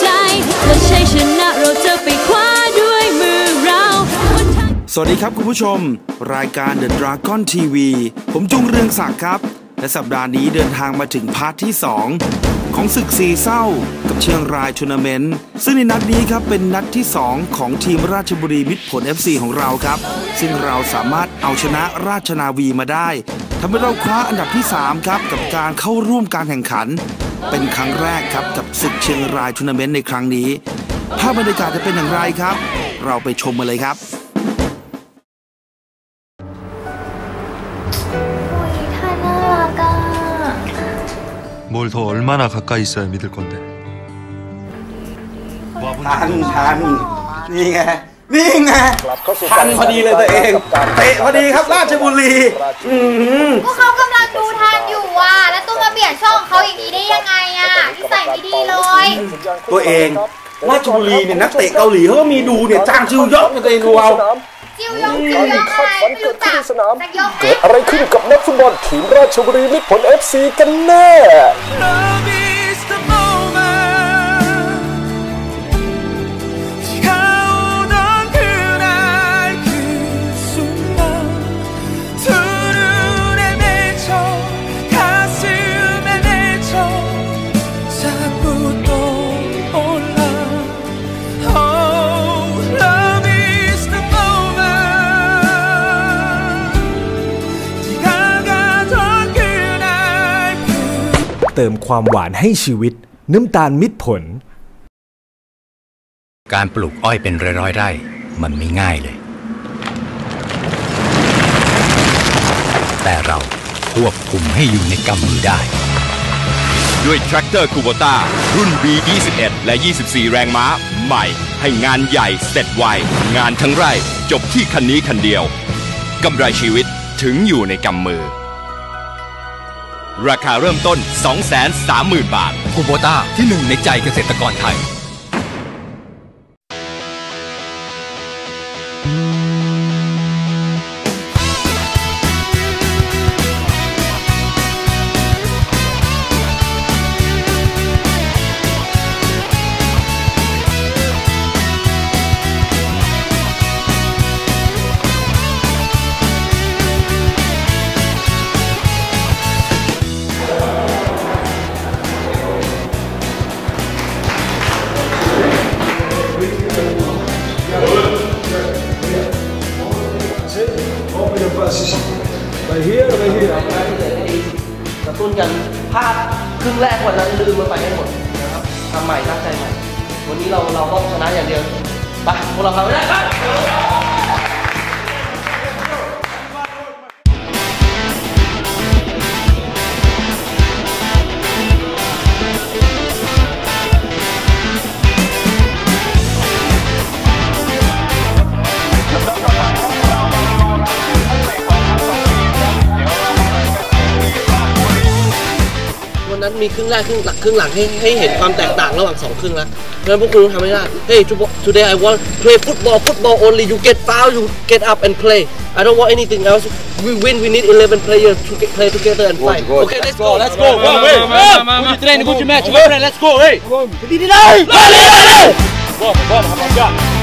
ใจและชัยชนะเราจะไปคว้าด้วยมือเราสวัสดีครับคุณผู้ชม รายการ The Dragon TV ผมจุงเรืองศักดิ์ครับ และสัปดาห์นี้เดินทางมาถึงพาร์ทที่ 2 ของศึกสีเศร้า กับเชียงรายทัวร์นาเมนต์ซึ่งในนัดนี้ครับเป็นนัดที่ 2 ของทีมราชบุรีมิตรผล FC ของเราครับ ซึ่งเราสามารถเอาชนะราชนาวีมาได้ ทำให้เราคว้าอันดับที่ 3 ครับ กับการเข้าร่วมการแข่งขัน เป็นครั้งแรกครับกับศึกเชียงรายทัวร์นาเมนต์ในครั้งนี้ ภาพบรรยากาศจะเป็นอย่างไรครับ เราไปชมมาเลยครับ โอ้ยท่าน่ารักอ่ะ 뭘 더 얼마나 가까이 있어야 믿을 건데. ทันทันนี่ไง นี่ไงทันพอดีเลยตัวเองเตะพอดีครับราชบุรีอืมก็เขากำลังดูทันอยู่ว่ะแล้วตู้มาเปลี่ยนช่องเขาอย่างนี้ได้ยังไงอะนิสัยไม่ดีเลย ตัวเองราชบุรีเนี่ยนักเตะเกาหลีเขาก็มีดูเนี่ยจ้างชิวยอกเนี่ยตัวเองดูเอาจิวยงจิวยงอะไรไม่รู้จักแต่ยงเกิดอะไรขึ้นกับนักฟุตบอลทีมราชบุรีมิตรผล FC กันแน่ เติมความหวานให้ชีวิต น้ำตาลมิตรผล การปลูกอ้อยเป็นร้อยๆไร่ มันไม่ง่ายเลย แต่เราควบคุมให้อยู่ในกำมือได้ ด้วยแทรกเตอร์คูโบต้ารุ่น B21 และ 24 แรงม้า ใหม่ ให้งานใหญ่เสร็จไว งานทั้งไร่จบที่คันนี้คันเดียวกำไรชีวิตถึงอยู่ในกำมือ ราคาเริ่มต้น 230,000 บาทคูโบต้าที่หนึ่งในใจเกษตรกรไทย งแรกครึ่งหลังครึ่งหลังให้ให้เห็นความแตกต่างระหว่างสองครึ่งแล้วเพราะฉะนั้นพวกคุณต้องทำให้ได้ Hey today I want play football football only you get foul you get up and play I don't want anything else we win we need 11 players to get, play together and fight okay let's go let's go go hey good train good match my friend let's go hey ดีดีเลยเลยเลย Love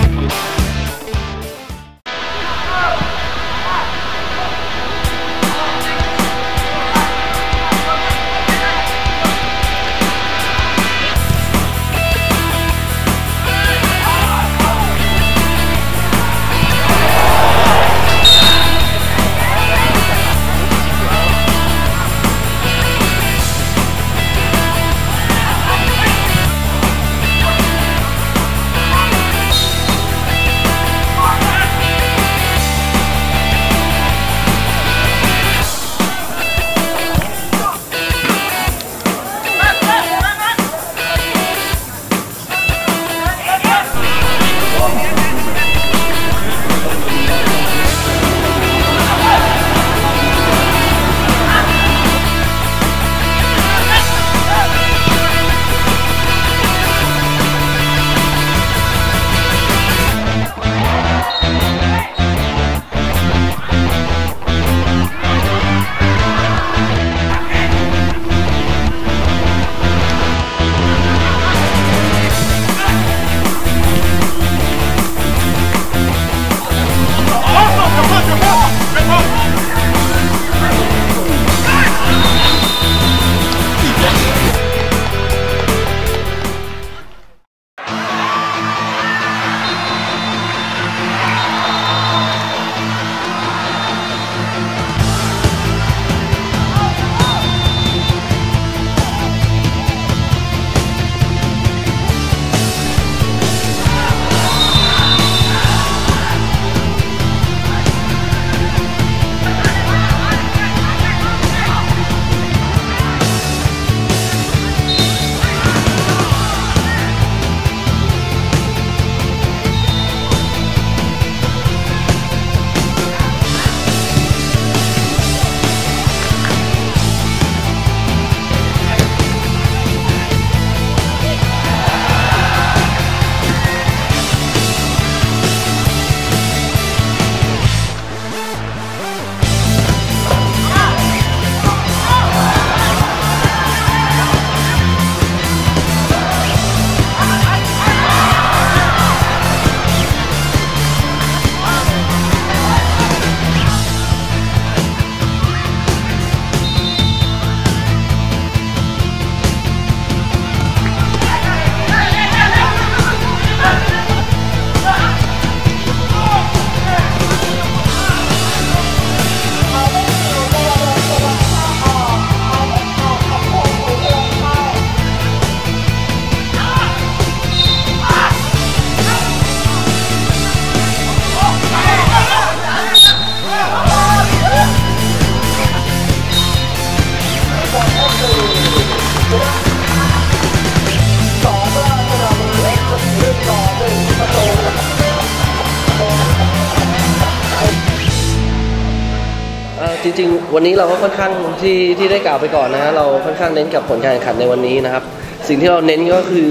ริง ๆ วันนี้เราก็ค่อนข้างที่ที่ได้กล่าวไปก่อนนะฮะเราค่อนข้างเน้นกับผลการแข่งขันในวันนี้นะครับ สิ่งที่เราเน้นก็คือ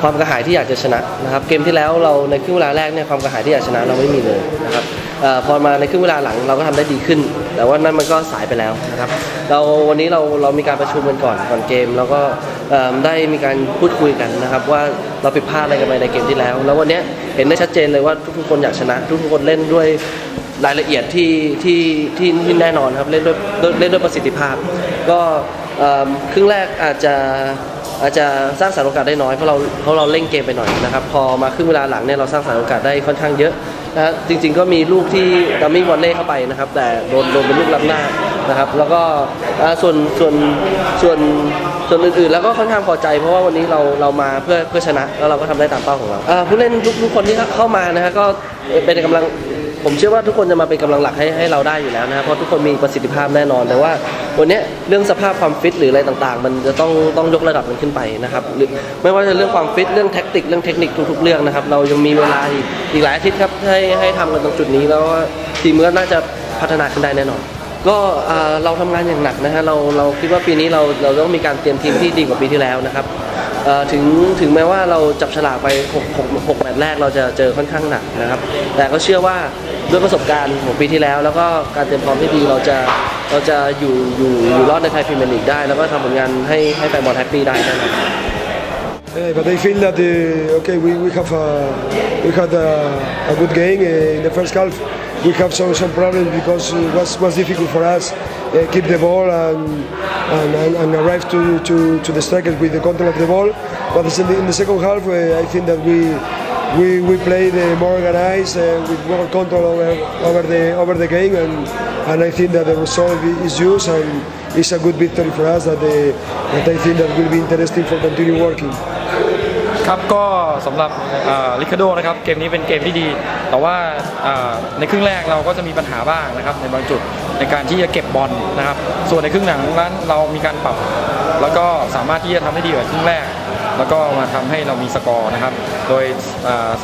ความกระหายที่อยากจะชนะนะครับ เกมที่แล้วเราในครึ่งเวลาแรกเนี่ยความกระหายที่อยากชนะเราไม่มีเลยนะครับออพอมาในครึ่งเวลาหลังเราก็ทำได้ดีขึ้น แต่ว่านั่นมันก็สายไปแล้วนะครับ เราวันนี้เราเรามีการประชุมกันก่อนก่อนเกม แล้วก็ได้มีการพูดคุยกันนะครับ ว่าเราผิดพลาดอะไรกันไปในเกมที่แล้ว แล้ววันนี้เห็นได้ชัดเจนเลยว่าทุกคนอยากชนะ ทุกคนเล่นด้วย รายละเอียดที่ที่ที่ที่แน่นอนครับเล่นด้วยเล่นด้วยประสิทธิภาพ ก็ครึ่งแรกอาจจะอาจจะสร้างสรรโอกาสได้น้อยเพราะเราเพราะเราเล่นเกมไปหน่อยนะครับพอมาครึ่งเวลาหลังเนี่ยเราสร้างสรรโอกาสได้ค่อนข้างเยอะนะฮะจริง ๆ ก็มีลูกที่ดัมมิ่วอลเล่เข้าไปนะครับ แต่โดนโดนเป็นลูกล้ำหน้านะครับ แล้วก็ส่วนส่วนส่วนส่วนอื่นๆ แล้วก็ค่อนข้างพอใจ เพราะว่าวันนี้เราเรามาเพื่อเพื่อชนะแล้วเราก็ทำได้ตามเป้าของเราผู้เล่นทุกทุกคนที่เข้ามานะฮะก็เป็นกำลัง ผมเชื่อว่าทุกคนจะมาเป็นกำลังหลักให้ให้เราได้อยู่แล้วนะครับเพราะทุกคนมีประสิทธิภาพแน่นอนแต่ว่าวันนี้เรื่องสภาพความฟิตหรืออะไรต่างๆ มันจะต้องต้องยกระดับมันขึ้นไปนะครับหรือไม่ว่าจะเรื่องความฟิตเรื่องแท็กติกเรื่องเทคนิคทุกๆเรื่องนะครับเรายังมีเวลาอีกอีกหลายอาทิตย์ครับให้ให้ทำกันตรงจุดนี้แล้วทีมก็น่าจะพัฒนาขึ้นได้แน่นอนก็เราทำงานอย่างหนักนะฮะเราเราคิดว่าปีนี้เราเราต้องมีการเตรียมทีมที่ดีกว่าปีที่แล้วนะครับ ถึงถึงแม้ว่าเราจับฉลากไป6 6 6แมตช์แรกเราจะเจอค่อนข้างหนักนะครับ แต่ก็เชื่อว่าด้วยประสบการณ์ของปีที่แล้ว แล้วก็การเตรียมพร้อมที่ดีเราจะเราจะอยู่อยู่อยู่รอดในไทยพรีเมียร์ลีกได้ แล้วก็ทำผลงานให้ให้แฟนบอลแฮปปี้ได้แน่นอน Uh, but I feel that uh, okay, we, we have a, we had a, a good game uh, in the first half. We have some, some problems because it was, was difficult for us uh, keep the ball and, and, and, arrive to, to, to the strikers with the control of the ball. But in the, second half, uh, I think that we we, we played uh, more organized uh, with more control over, over the over the game, and, and I think that the result is used and it's a good victory for us. That, that I think that will be interesting for continue working. ครับก็สำหรับลิคาโดนะครับเกมนี้เป็นเกมที่ดี แต่ว่าในครึ่งแรกเราก็จะมีปัญหาบ้างนะครับในบางจุดในการที่จะเก็บบอลนะครับ ส่วนในครึ่งหลังนั้นเรามีการปรับ แล้วก็สามารถที่จะทำให้ดีกว่าครึ่งแรก แล้วก็มาทำให้เรามีสกอร์นะครับ โดย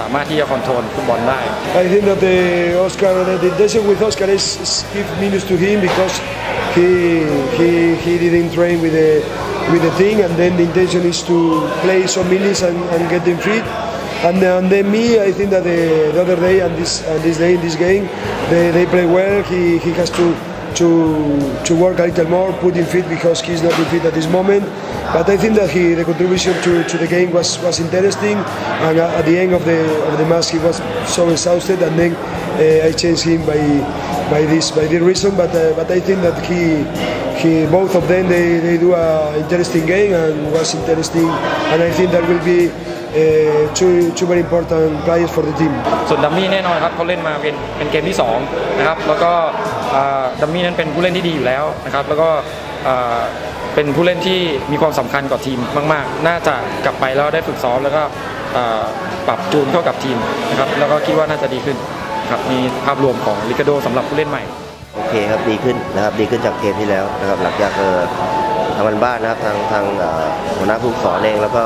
สามารถที่จะคอนโทรลฟุตบอลได้ I think that the Oscar, the intention with Oscar is give minutes to him because he he he didn't train with the with the thing, and then the intention is to play some minutes and, and get them fit. And, and then me, I think that the, the other day and this and this day in this game, they, they play well. He he has to. To, to work a little more, put him fit because he's not in fit at this moment. But I think that he, the contribution to, to the game was, was interesting. And at the end of the of the match, he was so exhausted, and then uh, I changed him by by this by this reason. But uh, but I think that he he both of them they, they do a interesting game and was interesting, and I think that will be uh, two two very important players for the team. ส่วนดัมมี่แน่นอนครับเขาเล่นมาเป็นเป็นเกมที่2นะครับแล้วก็ดัมมี่นั้นเป็นผู้เล่นที่ดีอยู่แล้วนะครับแล้วก็เป็นผู้เล่นที่มีความสำคัญกับทีมมาก ๆ น่าจะกลับไปแล้วได้ฝึกซ้อมแล้วก็ปรับจูนเข้ากับทีมนะครับแล้วก็คิดว่าน่าจะดีขึ้น ครับมีภาพรวมของลิกาโดสำหรับผู้เล่นใหม่ โอเคครับดีขึ้นนะครับดีขึ้นจากเกมที่แล้วนะครับหลังจากเออทำกันบ้านนะครับทางทางหัวหน้าผู้สอนเองแล้วก็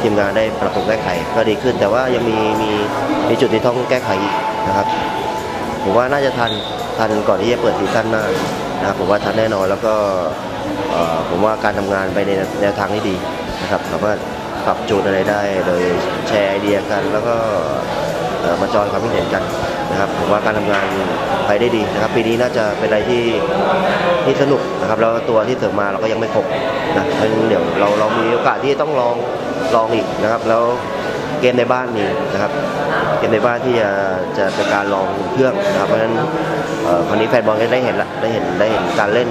ทีมงานได้ปรับปรุงแก้ไขก็ดีขึ้น แต่ว่ายังมีมีมีจุดที่ต้องแก้ไขอีกนะครับผมว่าน่าจะทันทันก่อนที่จะเปิดซีซั่นหน้านะครับผมว่าทันแน่นอนแล้วก็ผมว่าการทำงานไปในแนวทางที่ดีนะครับสามารถปรับจูนอะไรได้โดยแชร์ไอเดียกัน แล้วก็ มาจอยความคิดเห็นกันนะครับผมว่าการทำงานไปได้ดีนะครับ ปีนี้น่าจะเป็นอะไรที่ที่สนุกนะครับแล้วตัวที่เสริมมาเราก็ยังไม่ครบนะเพราะฉะนั้นเดี๋ยวเราเรามีโอกาสที่ต้องลองลองอีกนะครับ แล้วเกมในบ้านมีนะครับ เกมในบ้านที่จะจะเป็นการลองเครื่องนะครับเพราะฉะนั้นคราวนี้แฟนบอลก็ได้เห็นละได้เห็นได้เห็นการเล่น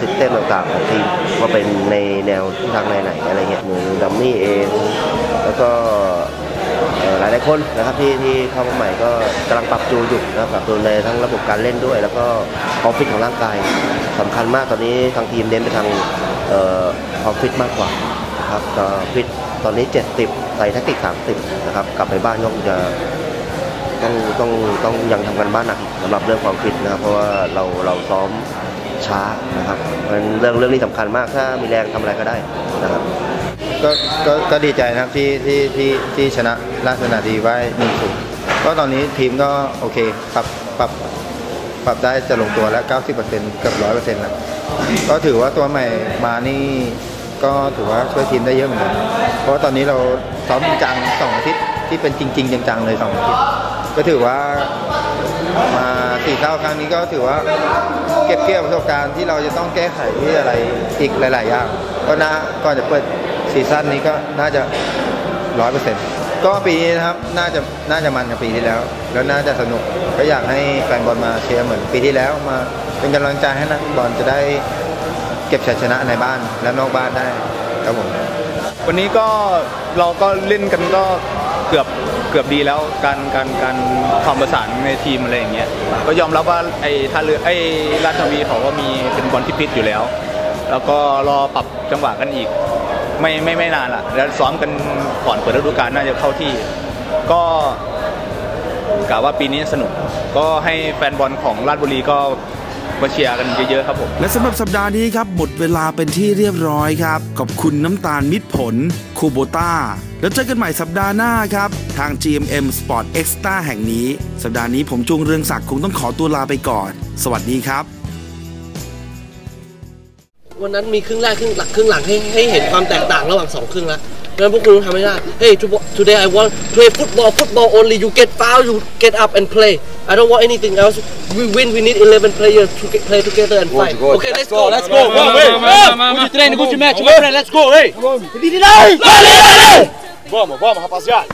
ซิสเต็มต่างๆของทีมว่าเป็นในแนวทิศทางไหนๆอะไรเงี้ยเหมือนดัมมี่เอง แล้วก็ ลายๆคนนะครับที่ที่เข้ามาใหม่ก็กำลังปรับจูนอยู่นะครับปรับจูนในทั้งระบบการเล่นด้วย แล้วก็ความฟิตของร่างกายสำคัญมากตอนนี้ทางทีมเน้นไปทางเอ่อความฟิตมากกว่านะครับก็ฟิตตอนนี้ 70ใส่แท็กติก30นะครับกลับไปบ้านก็คงจะต้องต้องต้องยังทำกันบ้านหนักสำหรับเรื่องความฟิตนะครับเพราะว่าเราเราซ้อมช้านะครับเพราะฉะนั้นเรื่องเรื่องนี้สำคัญมากถ้ามีแรงทำอะไรก็ได้นะครับ ก็ก็ก็ดีใจนะครับที่ที่ที่ที่ชนะราชนาดีไว้หนึ่งศูนย์ก็ตอนนี้ทีมก็โอเคปรับปรับปรับได้จะลงตัวแล้ว 90%เกือบ100%แล้วก็ถือว่าตัวใหม่มานี่ก็ถือว่าช่วยทีมได้เยอะเหมือนกัน เพราะว่าตอนนี้เราซ้อมจริงจังสองอาทิตย์ที่เป็นจริง ๆ จังๆเลยสองอาทิตย์ก็ถือว่ามาสี่เท่าครั้งนี้ก็ถือว่าเก็บเกี่ยวประสบการณ์ที่เราจะต้องแก้ไขที่อะไรอีกหลาย ๆ อย่างก็น่าก่อนจะเปิด ซีซั่นนี้ก็น่าจะร้อยเปอร์เซ็นต์ก็ปีนี้นะครับน่าจะน่าจะมันกับปีที่แล้ว แล้วน่าจะสนุกก็อยากให้แฟนบอลมาเชียร์เหมือนปีที่แล้วมาเป็นกำลังใจให้นักบอลจะได้เก็บชัยชนะในบ้านและนอกบ้านได้ครับผมวันนี้ก็เราก็เล่นกันก็เกือบเกือบดีแล้วการการการความประสานในทีมอะไรอย่างเงี้ยก็ยอมรับว่าไอ้ท่าเรือไอ้ราชวีเขาก็มีเป็นบอลที่พิษอยู่แล้ว แล้วก็รอปรับจังหวะกันอีก ไม่ไม่ไม่นานละแล้วซ้อมกันก่อนเปิดฤดูกาลน่าจะเข้าที่ ก็กะว่าปีนี้สนุก ก็ให้แฟนบอลของราชบุรีก็มาเชียร์กันเยอะๆครับผม และสำหรับสัปดาห์นี้ครับ หมดเวลาเป็นที่เรียบร้อยครับ ขอบคุณน้ำตาลมิตรผล คูโบต้า แล้วเจอกันใหม่สัปดาห์หน้าครับ ทาง GMM Sport Extra แห่งนี้ สัปดาห์นี้ผมจงเรืองศักดิ์คงต้องขอตัวลาไปก่อน สวัสดีครับ วันนั้นมีครึ่งแรกครึ่งหลังครึ่งหลังให้ให้เห็นความแตกต่างระหว่างสองครึ่งแล้วดังนั้นพวกคุณต้องทำให้ได้ Hey today I want play football football only you get foul you get up and play I don't want anything else we win we need 11 players to get, play together and fight okay let's go let's go Go, hey, good train good match my friend let's go hey Vamos, vamos, rapaziada.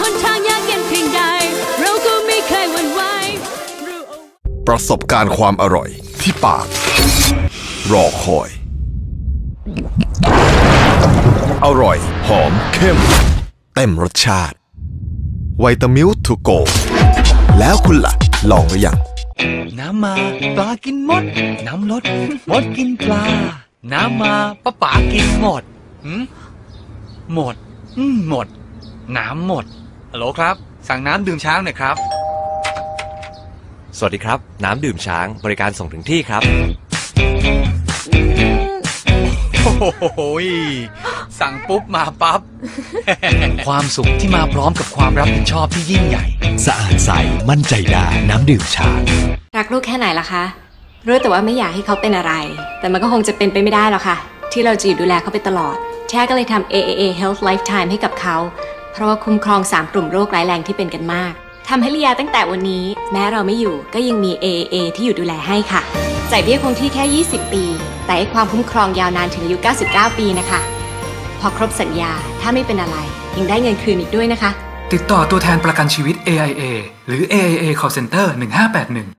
หนทางยากเย็นเพียงใดเราก็ไม่เคยหวั่นไหวประสบการณ์ความอร่อยที่ปาก รอคอย อร่อย หอมเข้ม เต็มรสชาติไวตามิลทูโก แล้วคุณล่ะ ลองหรือยัง น้ำมาปลากินมด น้ำลดมดกินปลา น้ำมาป้าป๋ากินหมดหืมหมดอืมหมด น้ำหมดฮัลโหลครับ สั่งน้ำดื่มช้างหน่อยครับ สวัสดีครับ น้ำดื่มช้างบริการส่งถึงที่ครับ โอ้โหยสั่งปุ๊บมาปั๊บ ความสุขที่มาพร้อมกับความรับผิดชอบที่ยิ่งใหญ่ สะอาดใสมั่นใจได้น้ำดื่มช้าง รักลูกแค่ไหนล่ะคะ รู้แต่ว่าไม่อยากให้เขาเป็นอะไร แต่มันก็คงจะเป็นไปไม่ได้หรอกค่ะ ที่เราจะอยู่ดูแลเขาไปตลอด แช่ก็เลยทำ AAA Health Lifetime ให้กับเขา เพราะว่าคุ้มครอง 3 กลุ่มโรคร้ายแรงที่เป็นกันมากทำให้ลียาตั้งแต่วันนี้ แม้เราไม่อยู่ก็ยังมี AAA ที่อยู่ดูแลให้ค่ะ จ่ายเบี้ยคงที่แค่ 20 ปี แต่ให้ความคุ้มครองยาวนานถึงอายุ 99 ปีนะคะ พอครบสัญญาถ้าไม่เป็นอะไร ยังได้เงินคืนอีกด้วยนะคะ ติดต่อตัวแทนประกันชีวิต AIA หรือ AIA Call Center 1581